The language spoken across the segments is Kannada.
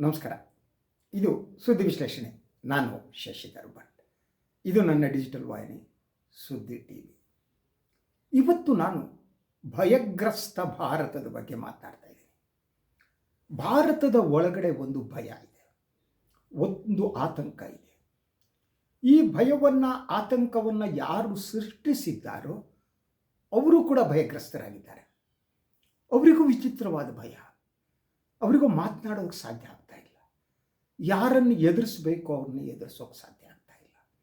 ನಮಸ್ಕಾರ. ಇದು ಸುದ್ದಿ ವಿಶ್ಲೇಷಣೆ. ನಾನು ಶಶಿಧರ್ ಭಟ್. ಇದು ನನ್ನ ಡಿಜಿಟಲ್ ವಾಹಿನಿ, ಸುದ್ದಿ ಟಿ ವಿ ಇವತ್ತು ನಾನು ಭಯಗ್ರಸ್ತ ಭಾರತದ ಬಗ್ಗೆ ಮಾತಾಡ್ತಾ ಇದ್ದೀನಿ. ಭಾರತದ ಒಳಗಡೆ ಒಂದು ಭಯ ಇದೆ. ಒಂದು ಆತಂಕ ಇದೆ. ಈ ಭಯವನ್ನು, ಆತಂಕವನ್ನು ಯಾರು ಸೃಷ್ಟಿಸಿದ್ದಾರೋ ಅವರು ಕೂಡ ಭಯಗ್ರಸ್ತರಾಗಿದ್ದಾರೆ. ಅವರಿಗೂ ವಿಚಿತ್ರವಾದ ಭಯ. ಅವರಿಗೂ ಮಾತನಾಡೋಕೆ ಸಾಧ್ಯ ಆಗ್ತಾ ಯಾರನ್ನು ಎದುರಿಸ್ಬೇಕು ಅವ್ರನ್ನ ಎದುರಿಸೋಕೆ ಸಾಧ್ಯ ಆಗ್ತಾ ಇಲ್ಲ.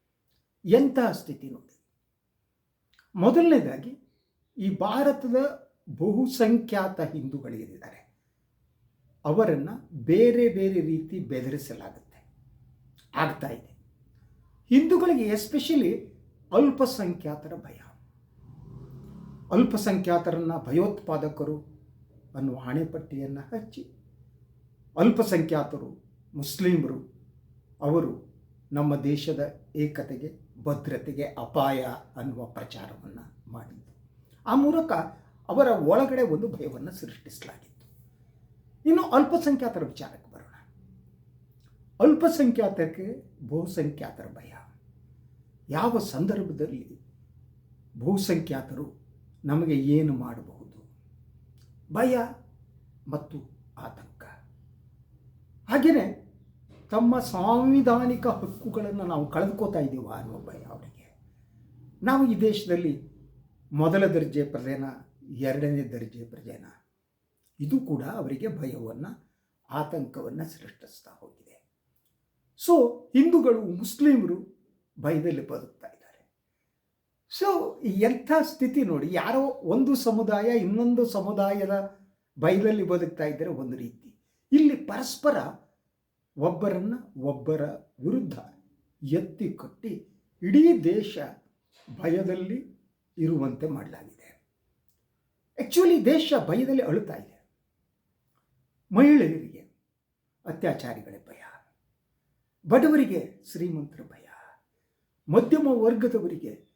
ಎಂಥ ಸ್ಥಿತಿ ನೋಡಿ. ಮೊದಲನೇದಾಗಿ, ಈ ಭಾರತದ ಬಹುಸಂಖ್ಯಾತ ಹಿಂದೂಗಳಿದ್ದಾರೆ ಅವರನ್ನು ಬೇರೆ ಬೇರೆ ರೀತಿ ಬೆದರಿಸಲಾಗುತ್ತೆ. ಆಗ್ತಾ ಇದೆ. ಹಿಂದೂಗಳಿಗೆ ಎಸ್ಪೆಷಲಿ ಅಲ್ಪಸಂಖ್ಯಾತರ ಭಯ. ಅಲ್ಪಸಂಖ್ಯಾತರನ್ನು ಭಯೋತ್ಪಾದಕರು ಅನ್ನುವ ಹಣೆಪಟ್ಟಿಯನ್ನು ಹಚ್ಚಿ, ಅಲ್ಪಸಂಖ್ಯಾತರು ಮುಸ್ಲಿಮರು, ಅವರು ನಮ್ಮ ದೇಶದ ಏಕತೆಗೆ, ಭದ್ರತೆಗೆ ಅಪಾಯ ಅನ್ನುವ ಪ್ರಚಾರವನ್ನು ಮಾಡಿದ್ದು ಆ ಮೂಲಕ ಅವರ ಒಳಗಡೆ ಒಂದು ಭಯವನ್ನು ಸೃಷ್ಟಿಸಲಾಗಿತ್ತು. ಇನ್ನು ಅಲ್ಪಸಂಖ್ಯಾತರ ವಿಚಾರಕ್ಕೆ ಬರೋಣ. ಅಲ್ಪಸಂಖ್ಯಾತಕ್ಕೆ ಬಹುಸಂಖ್ಯಾತರ ಭಯ. ಯಾವ ಸಂದರ್ಭದಲ್ಲಿ ಬಹುಸಂಖ್ಯಾತರು ನಮಗೆ ಏನು ಮಾಡಬಹುದು? ಭಯ ಮತ್ತು ಆತಂಕ. ಹಾಗೆಯೇ ತಮ್ಮ ಸಾಂವಿಧಾನಿಕ ಹಕ್ಕುಗಳನ್ನು ನಾವು ಕಳೆದುಕೋತಾ ಇದ್ದೀವಿ ಭಯ ಅವರಿಗೆ. ನಾವು ಈ ದೇಶದಲ್ಲಿ ಮೊದಲ ದರ್ಜೆ ಪ್ರಜೆನ, ಎರಡನೇ ದರ್ಜೆ ಪ್ರಜೆನ, ಇದು ಕೂಡ ಅವರಿಗೆ ಭಯವನ್ನು, ಆತಂಕವನ್ನು ಸೃಷ್ಟಿಸ್ತಾ ಹೋಗಿದೆ. ಸೊ ಹಿಂದೂಗಳು, ಮುಸ್ಲಿಮರು ಭಯದಲ್ಲಿ ಬದುಕ್ತಾ ಇದ್ದಾರೆ. ಸೊ ಎಂಥ ಸ್ಥಿತಿ ನೋಡಿ, ಯಾರೋ ಒಂದು ಸಮುದಾಯ ಇನ್ನೊಂದು ಸಮುದಾಯದ ಭಯದಲ್ಲಿ ಬದುಕ್ತಾ ಇದ್ದರೆ ಒಂದು ರೀತಿ. ಇಲ್ಲಿ ಪರಸ್ಪರ ಒಬ್ಬರನ್ನು ಒಬ್ಬರ ವಿರುದ್ಧ ಎತ್ತಿ ಕಟ್ಟಿ ಇಡೀ ದೇಶ ಭಯದಲ್ಲಿ ಇರುವಂತೆ ಮಾಡಲಾಗಿದೆ. ಆ್ಯಕ್ಚುಲಿ ದೇಶ ಭಯದಲ್ಲಿ ಅಳುತ್ತಾ ಇದೆ. ಮಹಿಳೆಯರಿಗೆ ಅತ್ಯಾಚಾರಿಗಳ ಭಯ, ಬಡವರಿಗೆ ಶ್ರೀಮಂತರ ಭಯ, ಮಧ್ಯಮ ವರ್ಗದವರಿಗೆ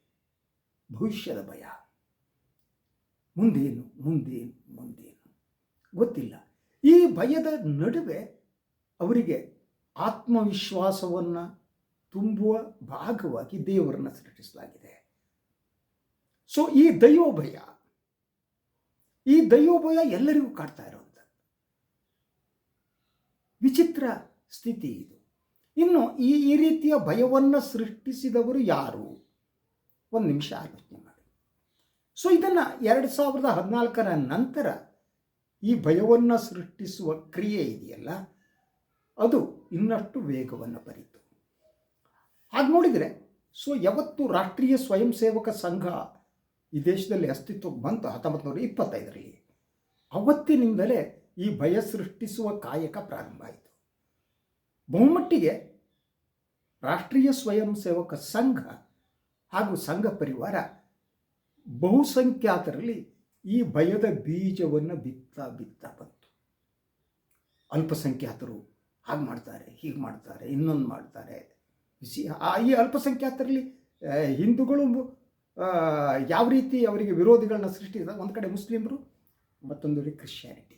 ಭವಿಷ್ಯದ ಭಯ. ಮುಂದೇನು ಮುಂದೇನು ಮುಂದೇನು ಗೊತ್ತಿಲ್ಲ. ಈ ಭಯದ ನಡುವೆ ಅವರಿಗೆ ಆತ್ಮವಿಶ್ವಾಸವನ್ನು ತುಂಬುವ ಭಾಗವಾಗಿ ದೇವರನ್ನು ಸೃಷ್ಟಿಸಲಾಗಿದೆ. ಸೊ ಈ ದೈವೋಭಯ ಈ ದೈವೋಭಯ ಎಲ್ಲರಿಗೂ ಕಾಡ್ತಾ ಇರುವಂಥದ್ದು. ವಿಚಿತ್ರ ಸ್ಥಿತಿ ಇದು. ಇನ್ನು ಈ ಈ ರೀತಿಯ ಭಯವನ್ನು ಸೃಷ್ಟಿಸಿದವರು ಯಾರು? ಒಂದು ನಿಮಿಷ ಆಲೋಚನೆ ಮಾಡಿ. ಸೊ ಇದನ್ನು ಎರಡು ಸಾವಿರದ ಹದಿನಾಲ್ಕರ ನಂತರ ಈ ಭಯವನ್ನು ಸೃಷ್ಟಿಸುವ ಕ್ರಿಯೆ ಇದೆಯಲ್ಲ? ಅದು ಇನ್ನಷ್ಟು ವೇಗವನ್ನು ಬರೀತು. ಹಾಗೆ ನೋಡಿದರೆ, ಸೊ ಯಾವತ್ತು ರಾಷ್ಟ್ರೀಯ ಸ್ವಯಂ ಸೇವಕ ಸಂಘ ಈ ದೇಶದಲ್ಲಿ ಅಸ್ತಿತ್ವಕ್ಕೆ ಬಂತು ಹತ್ತೊಂಬತ್ತು ನೂರ ಇಪ್ಪತ್ತೈದರಲ್ಲಿ. ಅವತ್ತಿನಿಂದಲೇ ಈ ಭಯ ಸೃಷ್ಟಿಸುವ ಕಾಯಕ ಪ್ರಾರಂಭ ಆಯಿತು. ಬಹುಮಟ್ಟಿಗೆ ರಾಷ್ಟ್ರೀಯ ಸ್ವಯಂ ಸೇವಕ ಸಂಘ ಹಾಗೂ ಸಂಘ ಪರಿವಾರ ಬಹುಸಂಖ್ಯಾತರಲ್ಲಿ ಈ ಭಯದ ಬೀಜವನ್ನು ಬಿತ್ತ ಬಿತ್ತ ಬಂತು. ಅಲ್ಪಸಂಖ್ಯಾತರು ಹಾಗೆ ಮಾಡ್ತಾರೆ, ಹೀಗೆ ಮಾಡ್ತಾರೆ, ಇನ್ನೊಂದು ಮಾಡ್ತಾರೆ. ಬಿಸಿ ಈ ಅಲ್ಪಸಂಖ್ಯಾತರಲ್ಲಿ ಹಿಂದೂಗಳು ಯಾವ ರೀತಿ ಅವರಿಗೆ ವಿರೋಧಿಗಳನ್ನ ಸೃಷ್ಟಿಸಿದ, ಒಂದು ಕಡೆ ಮುಸ್ಲಿಮರು, ಮತ್ತೊಂದು ಕ್ರಿಶ್ಚಿಯಾನಿಟಿ.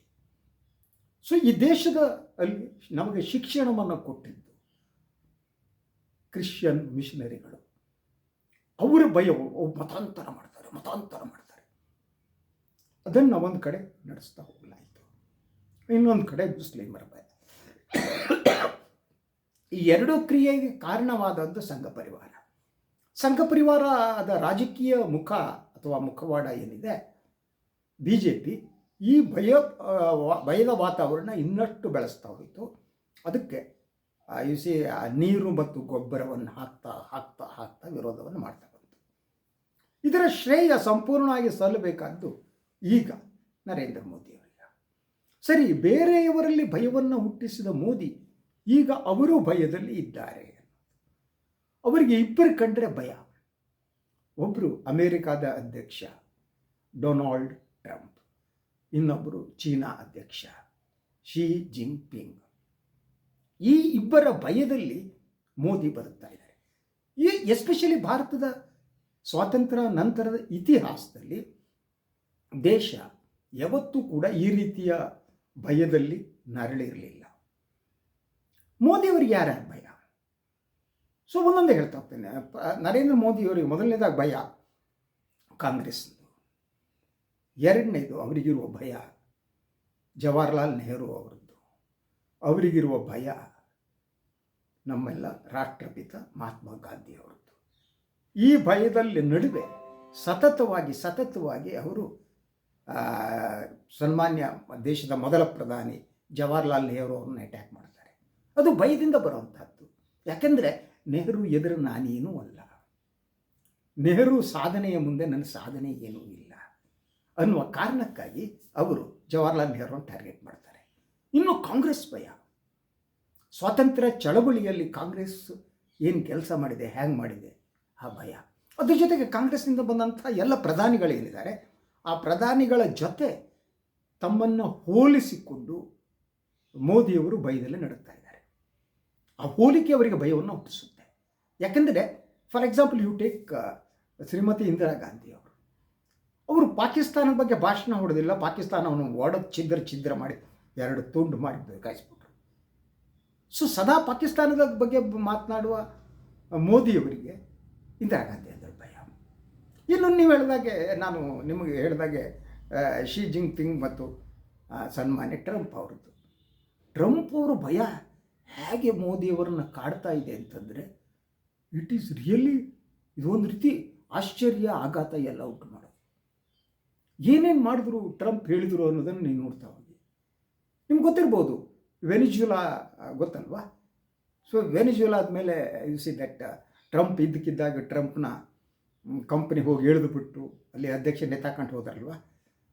ಸೊ ಈ ದೇಶದ ಅಲ್ಲಿ ನಮಗೆ ಶಿಕ್ಷಣವನ್ನು ಕೊಟ್ಟಿದ್ದು ಕ್ರಿಶ್ಚಿಯನ್ ಮಿಷನರಿಗಳು. ಅವರ ಭಯವು ಮತಾಂತರ ಮಾಡ್ತಾರೆ ಮತಾಂತರ ಮಾಡ್ತಾರೆ. ಅದನ್ನು ಒಂದು ಕಡೆ ನಡೆಸ್ತಾ ಹೋಗಲಾಯಿತು. ಇನ್ನೊಂದು ಕಡೆ ಮುಸ್ಲಿಮರ ಭಯ. ಈ ಎರಡೂ ಕ್ರಿಯೆಗೆ ಕಾರಣವಾದದ್ದು ಸಂಘ ಪರಿವಾರ. ಸಂಘ ಪರಿವಾರದ ರಾಜಕೀಯ ಮುಖ ಅಥವಾ ಮುಖವಾಡ ಏನಿದೆ ಬಿ ಜೆ ಪಿ ಈ ಭಯ ಭಯದ ವಾತಾವರಣ ಇನ್ನಷ್ಟು ಬೆಳೆಸ್ತಾ ಹೋಯಿತು. ಅದಕ್ಕೆ ಸಿ ನೀರು ಮತ್ತು ಗೊಬ್ಬರವನ್ನು ಹಾಕ್ತಾ ಹಾಕ್ತಾ ಹಾಕ್ತಾ ವಿರೋಧವನ್ನು ಮಾಡ್ತಾ ಬಂತು. ಇದರ ಶ್ರೇಯ ಸಂಪೂರ್ಣವಾಗಿ ಸಲ್ಲಬೇಕಾದ್ದು ಈಗ ನರೇಂದ್ರ ಮೋದಿ ಸರಿ, ಬೇರೆಯವರಲ್ಲಿ ಭಯವನ್ನು ಹುಟ್ಟಿಸಿದ ಮೋದಿ, ಈಗ ಅವರು ಭಯದಲ್ಲಿ ಇದ್ದಾರೆ. ಅವರಿಗೆ ಇಬ್ಬರು ಕಂಡ್ರೆ ಭಯ. ಒಬ್ಬರು ಅಮೇರಿಕಾದ ಅಧ್ಯಕ್ಷ, ಡೊನಾಲ್ಡ್ ಟ್ರಂಪ್. ಇನ್ನೊಬ್ಬರು ಚೀನಾ ಅಧ್ಯಕ್ಷ, ಶಿ ಜಿನ್ಪಿಂಗ್. ಈ ಇಬ್ಬರ ಭಯದಲ್ಲಿ ಮೋದಿ ಬರುತ್ತಾ ಇದ್ದಾರೆ. ಈ ಎಸ್ಪೆಷಲಿ ಭಾರತದ ಸ್ವಾತಂತ್ರ್ಯ ನಂತರದ ಇತಿಹಾಸದಲ್ಲಿ ದೇಶ ಯಾವತ್ತೂ ಕೂಡ ಈ ರೀತಿಯ ಭಯದಲ್ಲಿ ನರಳಿರಲಿಲ್ಲ ಮೋದಿಯವರಿಗೆ ಯಾರ್ಯಾರು ಭಯ? ಸೊ ಒಂದೊಂದೇ ಹೇಳ್ತಾ ಹೋಗ್ತೇನೆ. ನರೇಂದ್ರ ಮೋದಿಯವರಿಗೆ ಮೊದಲನೇದಾಗಿ ಭಯ ಕಾಂಗ್ರೆಸ್ ಎರಡನೇದು ಅವರಿಗಿರುವ ಭಯ ಜವಾಹರ್ಲಾಲ್ ನೆಹರು ಅವರದ್ದು. ಅವರಿಗಿರುವ ಭಯ ನಮ್ಮೆಲ್ಲ ರಾಷ್ಟ್ರಪಿತ ಮಹಾತ್ಮ ಗಾಂಧಿ ಅವರದ್ದು. ಈ ಭಯದಲ್ಲಿ ನಡುವೆ ಸತತವಾಗಿ ಸತತವಾಗಿ ಅವರು ಸನ್ಮಾನ್ಯ ದೇಶದ ಮೊದಲ ಪ್ರಧಾನಿ ಜವಾಹರ್ಲಾಲ್ ನೆಹರು ಅವ್ರನ್ನ ಅಟ್ಯಾಕ್ ಮಾಡ್ತಾರೆ. ಅದು ಭಯದಿಂದ ಬರುವಂಥದ್ದು ಯಾಕೆಂದರೆ ನೆಹರು ಎದುರು ನಾನೇನೂ ಅಲ್ಲ. ನೆಹರು ಸಾಧನೆಯ ಮುಂದೆ ನನ್ನ ಸಾಧನೆ ಏನೂ ಇಲ್ಲ ಅನ್ನುವ ಕಾರಣಕ್ಕಾಗಿ ಅವರು ಜವಾಹರ್ಲಾಲ್ ನೆಹರುವನ್ನು ಟಾರ್ಗೆಟ್ ಮಾಡ್ತಾರೆ. ಇನ್ನು ಕಾಂಗ್ರೆಸ್ ಭಯ. ಸ್ವಾತಂತ್ರ್ಯ ಚಳವಳಿಯಲ್ಲಿ ಕಾಂಗ್ರೆಸ್ ಏನು ಕೆಲಸ ಮಾಡಿದೆ ಹ್ಯಾಂಗ್ ಮಾಡಿದೆ, ಆ ಭಯ. ಅದ್ರ ಜೊತೆಗೆ ಕಾಂಗ್ರೆಸ್ನಿಂದ ಬಂದಂಥ ಎಲ್ಲ ಪ್ರಧಾನಿಗಳೇನಿದ್ದಾರೆ ಆ ಪ್ರಧಾನಿಗಳ ಜೊತೆ ತಮ್ಮನ್ನು ಹೋಲಿಸಿಕೊಂಡು ಮೋದಿಯವರು ಭಯದಲ್ಲಿ ನಡುತ್ತಾ ಇದ್ದಾರೆ. ಆ ಹೋಲಿಕೆ ಅವರಿಗೆ ಭಯವನ್ನು ಹುಟ್ಟಿಸುತ್ತೆ. ಯಾಕೆಂದರೆ for example you take Shrimati Indira Gandhi ಅವರು. ಅವರು ಪಾಕಿಸ್ತಾನದ ಬಗ್ಗೆ ಭಾಷಣ ಹೊಡೆದಿಲ್ಲ. ಪಾಕಿಸ್ತಾನವನ್ನು ಒಡೆದು ಛಿದ್ರ ಛಿದ್ರ ಮಾಡಿ ಎರಡು ತುಂಡು ಮಾಡಿ ಕಾಯಿಸ್ಬಿಟ್ರು. ಸೊ ಸದಾ ಪಾಕಿಸ್ತಾನದ ಬಗ್ಗೆ ಮಾತನಾಡುವ ಮೋದಿಯವರಿಗೆ ಇಂದಿರಾ ಗಾಂಧಿ ಇನ್ನು ನೀವು ಹೇಳಿದಾಗೆ, ನಾನು ನಿಮಗೆ ಹೇಳಿದಾಗೆ ಶಿ ಜಿಂಗ್ ಪಿಂಗ್ ಮತ್ತು ಸನ್ಮಾನ್ಯ ಟ್ರಂಪ್ ಅವ್ರದ್ದು. ಟ್ರಂಪ್ ಅವರು ಭಯ ಹೇಗೆ ಮೋದಿಯವರನ್ನ ಕಾಡ್ತಾ ಇದೆ ಅಂತಂದರೆ ಇಟ್ ಈಸ್ ರಿಯಲಿ ಇದೊಂದು ರೀತಿ ಆಶ್ಚರ್ಯ ಆಘಾತ ಎಲ್ಲ ಉಂಟು ಮಾಡೋದು. ಏನೇನು ಮಾಡಿದ್ರು ಟ್ರಂಪ್ ಹೇಳಿದರು ಅನ್ನೋದನ್ನು ನೀವು ನೋಡ್ತಾ ಹೋಗಿ. ನಿಮ್ಗೆ ಗೊತ್ತಿರ್ಬೋದು, ವೆನಿಜುಲಾ ಗೊತ್ತಲ್ವಾ? ಸೊ ವೆನಿಜುಲಾದ ಮೇಲೆ ಯು ಸಿ ದಟ್ ಟ್ರಂಪ್ ಇದ್ದಕ್ಕಿದ್ದಾಗ ಟ್ರಂಪ್ನ ಕಂಪ್ನಿ ಹೋಗಿ ಇಳಿದು ಬಿಟ್ಟು ಅಲ್ಲಿ ಅಧ್ಯಕ್ಷ ನೇತಾಕೊಂಡು ಹೋದ್ರಲ್ವ?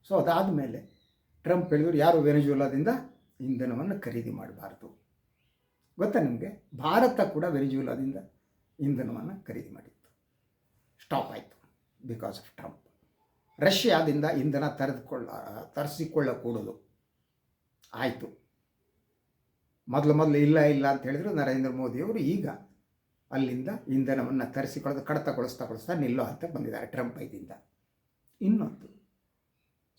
ಸೊ ಅದಾದ ಮೇಲೆ ಟ್ರಂಪ್ ಹೇಳಿದ್ರು, ಯಾರು ವೆನಿಜುಲಾದಿಂದ ಇಂಧನವನ್ನು ಖರೀದಿ ಮಾಡಬಾರ್ದು? ಗೊತ್ತಾ ನಿಮಗೆ? ಭಾರತ ಕೂಡ ವೆನಿಜುಲಾದಿಂದ ಇಂಧನವನ್ನು ಖರೀದಿ ಮಾಡಿತ್ತು. ಸ್ಟಾಪ್ ಆಯಿತು ಬಿಕಾಸ್ ಆಫ್ ಟ್ರಂಪ್ ರಷ್ಯಾದಿಂದ ಇಂಧನ ತರೆದುಕೊಳ್ಳ, ತರಿಸಿಕೊಳ್ಳಕೂಡದು. ಆಯಿತು. ಮೊದಲು ಮೊದಲು ಇಲ್ಲ ಇಲ್ಲ ಅಂತ ಹೇಳಿದ್ರು ನರೇಂದ್ರ ಮೋದಿಯವರು. ಈಗ ಅಲ್ಲಿಂದ ಇಂಧನವನ್ನು ತರಿಸಿಕೊಳ್ಳೋದು, ಕಡತಗೊಳಿಸ್ತಾ ನಿಲ್ಲೋ ಅಂತ ಬಂದಿದ್ದಾರೆ ಟ್ರಂಪ್ ಐದಿಂದ ಇನ್ನೊಂದು,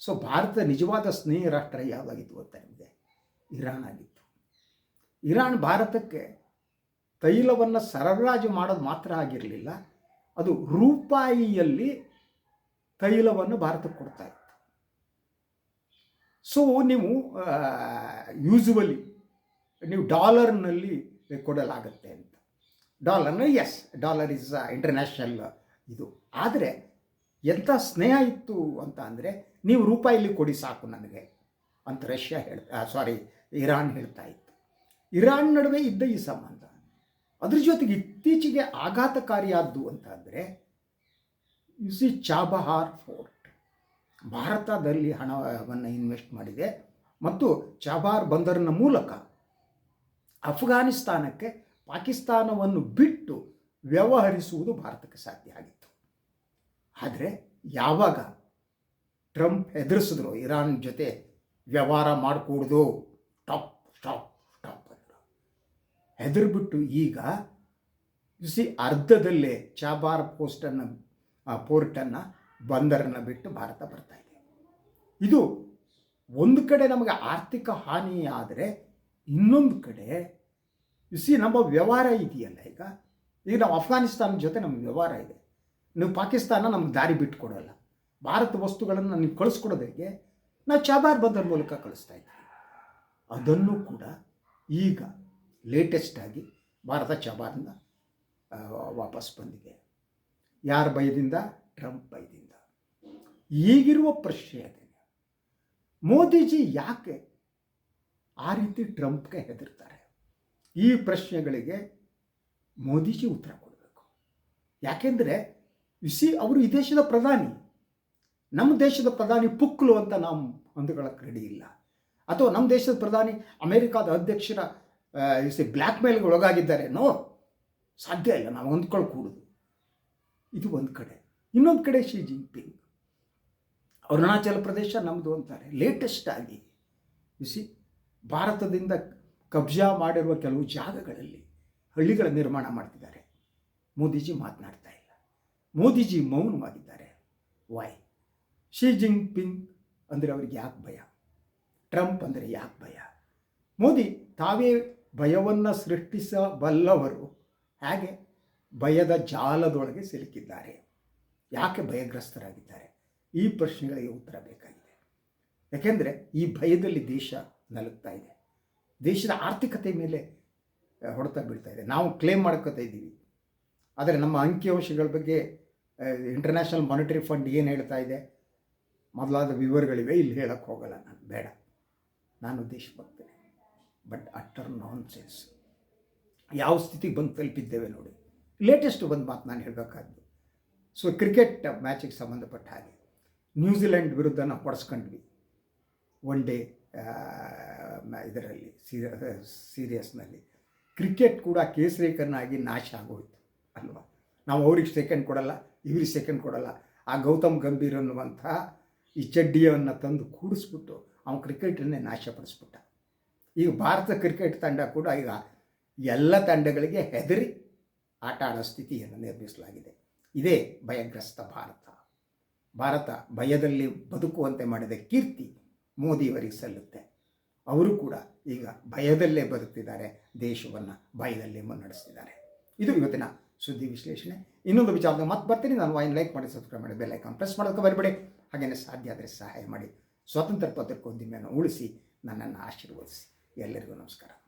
ಸೊ ಭಾರತ ನಿಜವಾದ ಸ್ನೇಹ ರಾಷ್ಟ್ರ ಯಾವಾಗಿತ್ತು ಗೊತ್ತಾ ನಿಮಗೆ? ಇರಾನ್ ಆಗಿತ್ತು. ಇರಾನ್ ಭಾರತಕ್ಕೆ ತೈಲವನ್ನು ಸರಬರಾಜು ಮಾಡೋದು ಮಾತ್ರ ಆಗಿರಲಿಲ್ಲ. ಅದು ರೂಪಾಯಿಯಲ್ಲಿ ತೈಲವನ್ನು ಭಾರತಕ್ಕೆ ಕೊಡ್ತಾ ಇತ್ತು. ಸೊ ನೀವು ಯೂಸುವಲಿ ನೀವು ಡಾಲರ್ನಲ್ಲಿ ಕೊಡಲಾಗತ್ತೆ ಅಂತ. ಡಾಲರ್ನ ಎಸ್ ಡಾಲರ್ ಇಸ್ ಇಂಟರ್ನ್ಯಾಷನಲ್ ಇದು. ಆದರೆ ಎಂಥ ಸ್ನೇಹ ಇತ್ತು ಅಂತ ಅಂದರೆ ನೀವು ರೂಪಾಯಿಲಿ ಕೊಡಿ ಸಾಕು ನನಗೆ ಅಂತ ರಷ್ಯಾ ಹೇಳ್ತಾ ಸಾರಿ ಇರಾನ್ ಹೇಳ್ತಾ ಇತ್ತು. ಇರಾನ್ ನಡುವೆ ಇದ್ದ ಈ ಸಂಬಂಧ. ಅದ್ರ ಜೊತೆಗೆ ಇತ್ತೀಚೆಗೆ ಆಘಾತಕಾರಿಯಾದ್ದು ಅಂತ ಅಂದರೆ ಯು ಸಿ ಚಾಬಹಾರ್ ಫೋರ್ಟ್ ಭಾರತದಲ್ಲಿ ಹಣವನ್ನು ಇನ್ವೆಸ್ಟ್ ಮಾಡಿದೆ. ಮತ್ತು ಚಾಬಹಾರ್ ಬಂದರಿನ ಮೂಲಕ ಅಫ್ಘಾನಿಸ್ತಾನಕ್ಕೆ ಪಾಕಿಸ್ತಾನವನ್ನು ಬಿಟ್ಟು ವ್ಯವಹರಿಸುವುದು ಭಾರತಕ್ಕೆ ಸಾಧ್ಯ ಆಗಿತ್ತು. ಆದರೆ ಯಾವಾಗ ಟ್ರಂಪ್ ಹೆದರಿಸಿದ್ರು ಇರಾನ್ ಜೊತೆ ವ್ಯವಹಾರ ಮಾಡಿಕೂಡ್ದು ಟಾಪ್ ಸ್ಟಾಪ್ ಸ್ಟಾಪ್ ಅಂದರು. ಹೆದರ್ಬಿಟ್ಟು ಈಗ ಸಿ ಅರ್ಧದಲ್ಲೇ ಚಾಬಾರ್ ಪೋಸ್ಟನ್ನು ಪೋರ್ಟನ್ನು ಬಂದರನ್ನು ಬಿಟ್ಟು ಭಾರತ ಬರ್ತಾ ಇದೆ. ಇದು ಒಂದು ಕಡೆ ನಮಗೆ ಆರ್ಥಿಕ ಹಾನಿ ಆದರೆ ಇನ್ನೊಂದು ಕಡೆ ಸಿ ನಮ್ಮ ವ್ಯವಹಾರ ಇದೆಯಲ್ಲ ಈಗ. ಈಗ ನಾವು ಅಫ್ಘಾನಿಸ್ತಾನ ಜೊತೆ ನಮ್ಮ ವ್ಯವಹಾರ ಇದೆ. ನೀವು ಪಾಕಿಸ್ತಾನ ನಮ್ಗೆ ದಾರಿ ಬಿಟ್ಕೊಡಲ್ಲ. ಭಾರತ ವಸ್ತುಗಳನ್ನು ನೀವು ಕಳಿಸ್ಕೊಡೋದು ಹೇಗೆ? ನಾವು ಚಾಬಾರ್ ಬಂದರ್ ಮೂಲಕ ಕಳಿಸ್ತಾ ಇದ್ದೀವಿ. ಅದನ್ನು ಕೂಡ ಈಗ ಲೇಟೆಸ್ಟಾಗಿ ಭಾರತ ಚಾಬಾರ್ನ ವಾಪಸ್ ಬಂದಿದೆ. ಯಾರ ಭಯದಿಂದ? ಟ್ರಂಪ್ ಭಯದಿಂದ. ಈಗಿರುವ ಪ್ರಶ್ನೆ ಅದೇ ಮೋದಿಜಿ ಯಾಕೆ ಆ ರೀತಿ ಟ್ರಂಪ್ಗೆ ಹೆದರ್ತಾರೆ? ಈ ಪ್ರಶ್ನೆಗಳಿಗೆ ಮೋದಿಜಿ ಉತ್ತರ ಕೊಡಬೇಕು. ಯಾಕೆಂದರೆ ಸಿ ಅವರು ಈ ದೇಶದ ಪ್ರಧಾನಿ. ನಮ್ಮ ದೇಶದ ಪ್ರಧಾನಿ ಪುಕ್ಲು ಅಂತ ನಾವು ಅಂದುಕೊಳ್ಳೋಕೆ ರೆಡಿ ಇಲ್ಲ. ಅಥವಾ ನಮ್ಮ ದೇಶದ ಪ್ರಧಾನಿ ಅಮೆರಿಕಾದ ಅಧ್ಯಕ್ಷರ ಸಿ ಬ್ಲ್ಯಾಕ್ ಮೇಲ್ಗೆ ಒಳಗಾಗಿದ್ದಾರೆ. ನೋ ಸಾಧ್ಯ ಇಲ್ಲ. ನಾವು ಹೊಂದ್ಕೊಳ್ಕೂಡುದು. ಇದು ಒಂದು ಕಡೆ. ಇನ್ನೊಂದು ಕಡೆ ಶಿ ಜಿನ್ಪಿಂಗ್ ಅರುಣಾಚಲ ಪ್ರದೇಶ ನಮ್ಮದು ಅಂತಾರೆ. ಲೇಟೆಸ್ಟ್ ಆಗಿ ಸಿ ಭಾರತದಿಂದ ಕಬ್ಜಾ ಮಾಡಿರುವ ಕೆಲವು ಜಾಗಗಳಲ್ಲಿ ಹಳ್ಳಿಗಳ ನಿರ್ಮಾಣ ಮಾಡ್ತಿದ್ದಾರೆ. ಮೋದಿಜಿ ಮಾತನಾಡ್ತಾ ಇಲ್ಲ. ಮೋದಿಜಿ ಮೌನವಾಗಿದ್ದಾರೆ. ವಾಯ್ ಶಿ ಜಿಂಪಿಂಗ್ ಅಂದರೆ ಅವ್ರಿಗೆ ಯಾಕೆ ಭಯ? ಟ್ರಂಪ್ ಅಂದರೆ ಯಾಕೆ ಭಯ? ಮೋದಿ ತಾವೇ ಭಯವನ್ನು ಸೃಷ್ಟಿಸಬಲ್ಲವರು. ಹಾಗೆ ಭಯದ ಜಾಲದೊಳಗೆ ಸಿಲುಕಿದ್ದಾರೆ. ಯಾಕೆ ಭಯಗ್ರಸ್ತರಾಗಿದ್ದಾರೆ? ಈ ಪ್ರಶ್ನೆಗಳಿಗೆ ಉತ್ತರ ಬೇಕಾಗಿದೆ. ಯಾಕೆಂದರೆ ಈ ಭಯದಲ್ಲಿ ದೇಶ ನಲುಗ್ತಾ ಇದೆ. ದೇಶದ ಆರ್ಥಿಕತೆ ಮೇಲೆ ಹೊಡೆತ ಬೀಳ್ತಾ ಇದೆ. ನಾವು ಕ್ಲೇಮ್ ಮಾಡ್ಕೋತಾ ಇದ್ದೀವಿ. ಆದರೆ ನಮ್ಮ ಅಂಕಿಅಂಶಗಳ ಬಗ್ಗೆ ಇಂಟರ್ನ್ಯಾಷನಲ್ ಮಾನಿಟರಿ ಫಂಡ್ ಏನು ಹೇಳ್ತಾ ಇದೆ? ಮೊದಲಾದ ವಿವರಗಳಿವೆ, ಇಲ್ಲಿ ಹೇಳಕ್ಕೆ ಹೋಗಲ್ಲ ನಾನು, ಬೇಡ. ನಾನು ದೇಶಭಕ್ತನೇ. ಬಟ್ ಅಟ್ಟರ್ ನಾನ್ ಸೆನ್ಸ್ ಯಾವ ಸ್ಥಿತಿಗೆ ಬಂದು ತಲುಪಿದ್ದೇವೆ ನೋಡಿ. ಲೇಟೆಸ್ಟ್ ಒಂದು ಮಾತು ನಾನು ಹೇಳಬೇಕಾದ್ದು. ಸೊ ಕ್ರಿಕೆಟ್ ಮ್ಯಾಚಿಗೆ ಸಂಬಂಧಪಟ್ಟ ಹಾಗೆ. ನ್ಯೂಜಿಲೆಂಡ್ ವಿರುದ್ಧ ನಾವು ಪಡಿಸ್ಕೊಂಡ್ವಿ ಒನ್ ಡೇ ಇದರಲ್ಲಿ ಸೀರಿಯಸ್ನಲ್ಲಿ. ಕ್ರಿಕೆಟ್ ಕೂಡ ಕೇಸರೀಕರನಾಗಿ ನಾಶ ಆಗೋಯ್ತು, ಅಲ್ವಾ? ನಾವು ಅವ್ರಿಗೆ ಸೆಕೆಂಡ್ ಕೊಡಲ್ಲ, ಇವ್ರಿಗೆ ಸೆಕೆಂಡ್ ಕೊಡಲ್ಲ. ಆ ಗೌತಮ್ ಗಂಭೀರ್ ಅನ್ನುವಂಥ ಈ ಚಡ್ಡಿಯನ್ನು ತಂದು ಕೂಡಿಸ್ಬಿಟ್ಟು ಅವನು ಕ್ರಿಕೆಟನ್ನೇ ನಾಶಪಡಿಸ್ಬಿಟ್ಟ. ಈಗ ಭಾರತ ಕ್ರಿಕೆಟ್ ತಂಡ ಕೂಡ ಈಗ ಎಲ್ಲ ತಂಡಗಳಿಗೆ ಹೆದರಿ ಆಟ ಆಡೋ ಸ್ಥಿತಿಯನ್ನು ನಿರ್ಮಿಸಲಾಗಿದೆ. ಇದೇ ಭಯಗ್ರಸ್ತ ಭಾರತ. ಭಾರತ ಭಯದಲ್ಲಿ ಬದುಕುವಂತೆ ಮಾಡಿದ ಕೀರ್ತಿ ಮೋದಿಯವರಿಗೆ ಸಲ್ಲುತ್ತೆ. ಅವರು ಕೂಡ ಈಗ ಭಯದಲ್ಲೇ ಬದುಕ್ತಿದ್ದಾರೆ, ದೇಶವನ್ನು ಭಯದಲ್ಲೇ ಮುನ್ನಡೆಸ್ತಿದ್ದಾರೆ ಇದು ಇವತ್ತಿನ ಸುದ್ದಿ ವಿಶ್ಲೇಷಣೆ. ಇನ್ನೊಂದು ವಿಚಾರದ ಮತ್ತೆ ಬರ್ತೀನಿ. ನಾನು ವಾಯಿನ್ ಲೈಕ್ ಮಾಡಿ, ಸಬ್ಸ್ಕ್ರೈಬ್ ಮಾಡಿ, ಬೆಲ್ ಐಕಾನ್ ಪ್ರೆಸ್ ಮಾಡೋಕೆ ಬರಬೇಡಿ ಹಾಗೆಯೇ ಸಾಧ್ಯ ಆದರೆ ಸಹಾಯ ಮಾಡಿ. ಸ್ವಾತಂತ್ರ್ಯ ಪತ್ರಿಕೋದ್ಯಮಿಯನ್ನು ಉಳಿಸಿ ನನ್ನನ್ನು ಆಶೀರ್ವದಿಸಿ. ಎಲ್ಲರಿಗೂ ನಮಸ್ಕಾರ.